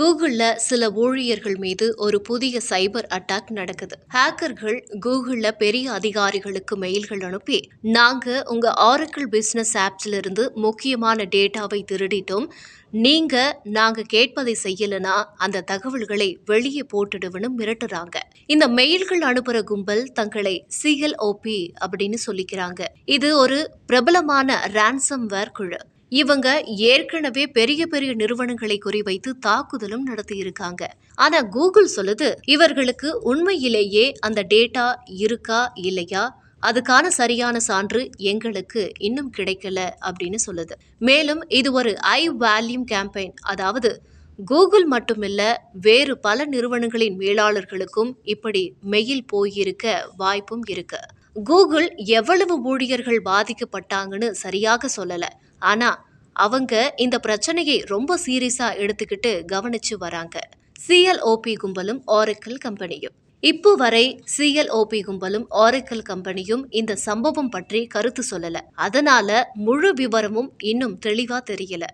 கூகுளில் சில ஊழியர்கள் மீது ஒரு புதிய சைபர் அட்டாக் நடக்குது. ஹேக்கர்கள் கூகுளில் பெரிய அதிகாரிகளுக்கு மெயில்கள் அனுப்பி நாங்கள் உங்கள் ஆரக்கிள் பிஸ்னஸ் ஆப்ஸ்ல இருந்து முக்கியமான டேட்டாவை திருடிட்டோம். நீங்கள் நாங்கள் கேட்பதை செய்யலனா அந்த தகவல்களை வெளியே போட்டுடுவனு மிரட்டுறாங்க. இந்த மெயில்கள் அனுப்புகிற கும்பல் தங்களை சிஎல்ஓபி அப்படின்னு சொல்லிக்கிறாங்க. இது ஒரு பிரபலமான ரான்சம்வேர் குழு. இவங்க ஏற்கனவே பெரிய பெரிய நிறுவனங்களை குறிவைத்து தாக்குதலும் நடத்தியிருக்காங்க. ஆனா கூகுள் சொல்லுது இவர்களுக்கு உண்மையிலேயே அந்த டேட்டா இருக்கா இல்லையா? அதுக்கான சரியான சான்று எங்களுக்கு இன்னும் கிடைக்கல அப்படின்னு சொல்லுது. மேலும் இது ஒரு ஐ வேல்யூம் கேம்பெயின் அதாவது கூகுள் மட்டுமில்ல வேறு பல நிறுவனங்களின் மேலாளர்களுக்கும் இப்படி மெயில் போயிருக்க வாய்ப்பும் இருக்கு. கூகுள் எவ்வளவு ஊழியர்கள் பாதிக்கப்பட்டாங்கன்னு சரியாக சொல்லலை. ஆனால் அவங்க இந்த பிரச்சனையை ரொம்ப சீரியஸாக எடுத்துக்கிட்டு கவனிச்சு வராங்க. சிஎல்ஓபி கும்பலும் ஆரக்கிள் கம்பெனியும். இப்போ வரை சிஎல்ஓபி கும்பலும் ஆரக்கிள் கம்பெனியும் இந்த சம்பவம் பற்றி கருத்து சொல்லல. அதனால முழு விவரமும் இன்னும் தெளிவா தெரியல.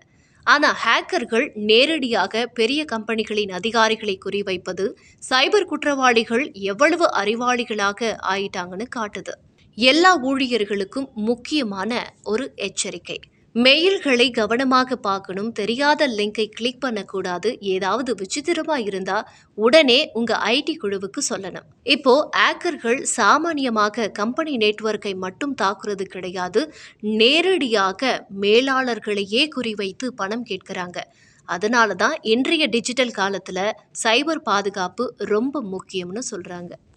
ஆனா ஹேக்கர்கள் நேரடியாக பெரிய கம்பெனிகளின் அதிகாரிகளை குறிவைப்பது சைபர் குற்றவாளிகள் எவ்வளவு அறிவாளிகளாக ஆயிட்டாங்கன்னு காட்டுது. எல்லா ஊழியர்களுக்கும் முக்கியமான ஒரு எச்சரிக்கை. மெயில்களை கவனமாக பார்க்கணும். தெரியாத லிங்கை கிளிக் பண்ணக்கூடாது. ஏதாவது விசித்திரமா இருந்தா உடனே உங்க ஐடி குழுவுக்கு சொல்லணும். இப்போ ஆக்கர்கள் சாமானியமாக கம்பெனி நெட்வொர்க்கை மட்டும் தாக்குறது கிடையாது. நேரடியாக மேலாளர்களையே குறிவைத்து பணம் கேட்கிறாங்க. அதனால தான் இன்றைய டிஜிட்டல் காலத்துல சைபர் பாதுகாப்பு ரொம்ப முக்கியம்னு சொல்றாங்க.